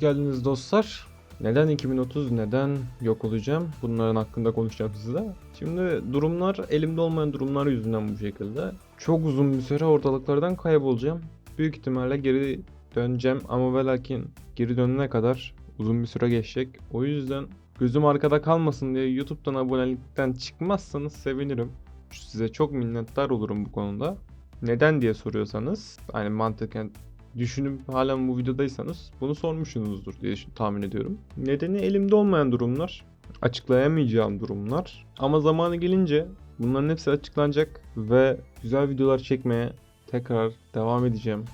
Geldiniz dostlar. Neden 2030, neden yok olacağım? Bunların hakkında konuşacağım size. Şimdi durumlar, elimde olmayan durumlar yüzünden bu şekilde. Çok uzun bir süre ortalıklardan kaybolacağım. Büyük ihtimalle geri döneceğim ama ve lakin geri dönene kadar uzun bir süre geçecek. O yüzden gözüm arkada kalmasın diye YouTube'dan abonelikten çıkmazsanız sevinirim. Size çok minnettar olurum bu konuda. Neden diye soruyorsanız, hani mantıken düşünüp halen bu videodaysanız bunu sormuşsunuzdur diye tahmin ediyorum. Nedeni elimde olmayan durumlar, açıklayamayacağım durumlar. Ama zamanı gelince bunların hepsi açıklanacak ve güzel videolar çekmeye tekrar devam edeceğim.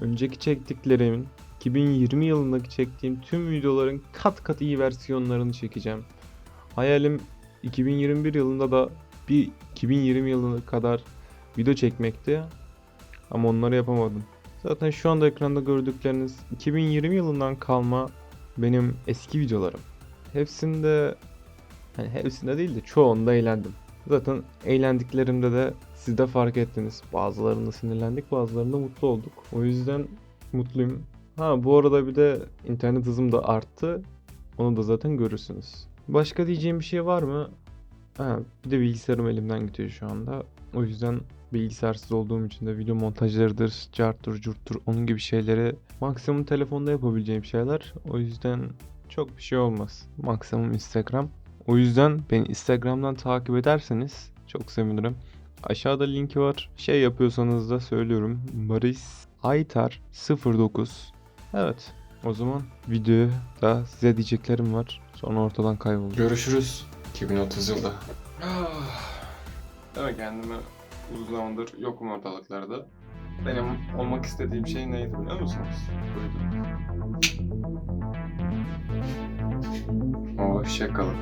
Önceki çektiklerimin 2020 yılındaki çektiğim tüm videoların kat kat iyi versiyonlarını çekeceğim. Hayalim 2021 yılında da bir 2020 yılı kadar video çekmekti. Ama onları yapamadım. Zaten şu anda ekranda gördükleriniz 2020 yılından kalma benim eski videolarım. Hepsinde hani hepsinde değil de çoğunda eğlendim. Zaten eğlendiklerimde de siz de fark ettiniz. Bazılarında sinirlendik, bazılarında mutlu olduk. O yüzden mutluyum. Ha bu arada bir de internet hızım da arttı. Onu da zaten görürsünüz. Başka diyeceğim bir şey var mı? Ha, bir de bilgisayarım elimden gidiyor şu anda. O yüzden bilgisayarsız olduğum için de video montajlarıdır, carttır, curttur onun gibi şeyleri maksimum telefonda yapabileceğim şeyler. O yüzden çok bir şey olmaz. Maksimum Instagram. O yüzden beni Instagram'dan takip ederseniz çok sevinirim. Aşağıda linki var. Şey yapıyorsanız da söylüyorum. Maris Aytar 09. Evet. O zaman videoya da size diyeceklerim var. Sonra ortadan kaybolacağım. Görüşürüz 2030 yılda. Değil mi kendimi uzun zamandır yokum ortalıklarda. Benim olmak istediğim şey neydi biliyor musunuz? Buydu. Hoşçakalın.